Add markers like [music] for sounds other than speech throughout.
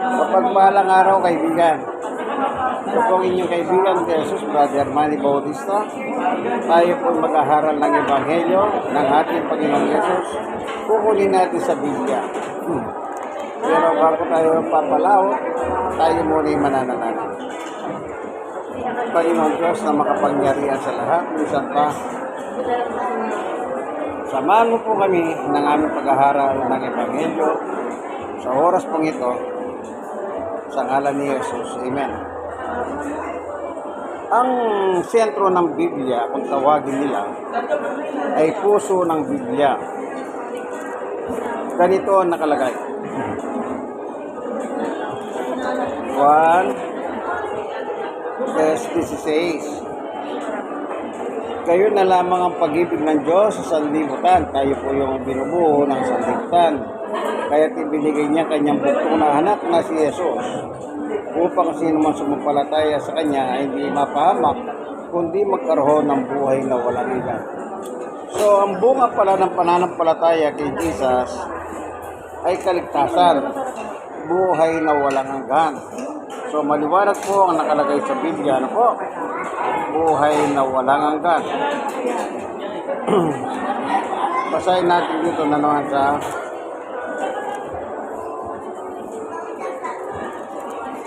Kapagpalang araw, kaibigan. Ito po ang inyong kaibigan, Jesus, Brother Manny Bautista. Tayo po mag-aharal ng Ebanghelyo ng ating Panginoong Jesus. Kukunin natin sa Biblia. Hmm. Pero bago tayo papalaot, tayo muna yung mananalangin. Panginoon Diyos na makapangyarihan sa lahat, minsan pa, samahan mo po kami ng aming pag-aharal ng Ebanghelyo sa oras pong ito, sa ngalan ni Jesus. Amen. Ang sentro ng Biblia, kung tawagin nila, ay puso ng Biblia. Ganito ang nakalagay. 1 verse 16. Kayo na lamang ang pag-ibig ng Diyos sa sanlibutan. Tayo po yung binubuo ng sanlibutan. Kaya ibinigay niya kanyang bugtong na anak na si Jesus upang sino man sumampalataya sa kanya ay hindi mapahamak kundi magkaroon ng buhay na walang ilan. So, ang bunga pala ng pananampalataya kay Jesus ay kaligtasan, buhay na walang hanggan. So, maliwanag po ang nakalagay sa Biblia, ano po? Buhay na walang hanggan. [clears throat] Basahin natin dito na naman sa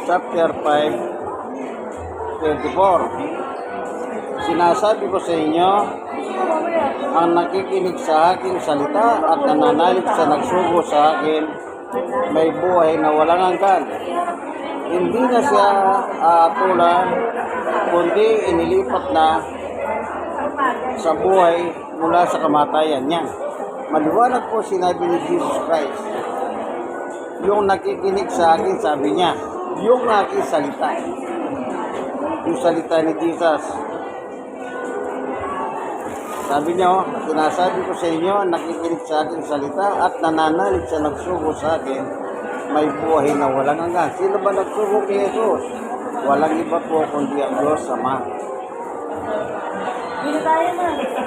chapter 5, 24. Sinasabi ko sa inyo, ang nakikinig sa aking salita at nananalig sa nagsugo sa akin, may buhay na walang hanggan. Hindi na siya aatulan, kundi inilipat na sa buhay mula sa kamatayan niya. Maliwanag po sinabi ni Jesus Christ. Yung nakikinig sa akin, sabi niya, yung aking salita. Yung salita ni Jesus. Sabi niya, oh, sinasabi ko sa inyo, nakikinig sa aking salita at nananalig sa nagsugo sa akin, may buhay na walang hanggan. Sino ba nagsugo kay Jesus? Walang iba po kundi ang Diyos Ama.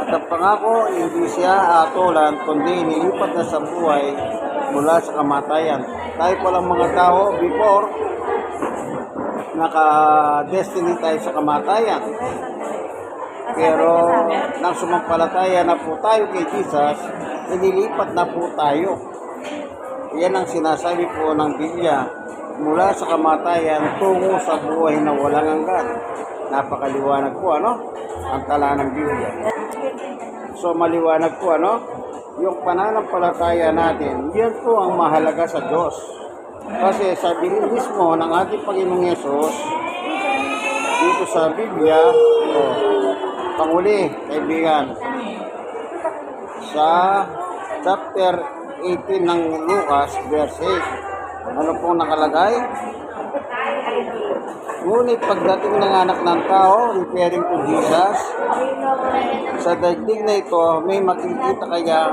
At ang pangako, hindi siya atulan, kundi nilipat na sa buhay mula sa kamatayan. Tayo palang mga tao before, naka-destiny tayo sa kamatayan. Pero nang sumampalataya na po tayo kay Jesus, inilipat na po tayo. Yan ang sinasabi po ng Biblia mula sa kamatayan tungo sa buhay na walang hanggan. Napakaliwanag po ano? Ang tala ng Biblia. So maliwanag po ano? Yung pananampalataya natin, yan po ang mahalaga sa Diyos. Kasi sabi mismo ng ating Panginoong Yesus, dito sa Biblia, oh, panguli, kaibigan, sa chapter 18 ng Lucas, verse 8. Ano pong nakalagay? Ngunit pagdating ng anak ng tao, referring to Jesus, sa daigdig na ito, may makikita kaya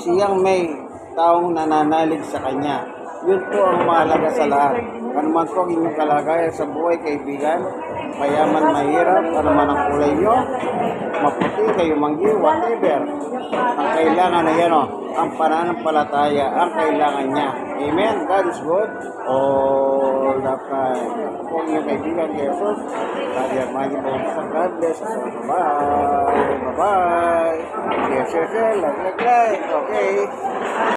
siyang may taong nananalig sa kanya. Yun po ang mahalaga sa lahat. Ano man po ang inyong kalagayan sa buhay, kaibigan, mayaman, mahirap, ano man ang kulay nyo, maputi, kayo manggi, whatever. Ang kailangan na yan, oh, ang pananampalataya, ang kailangan niya. Amen? God is good all the time. Po ang inyong kaibigan, Jesus. Daddy Armani po sa God bless. Bye-bye. Bye-bye. Yes, yes, yes. Like, like, like. Okay.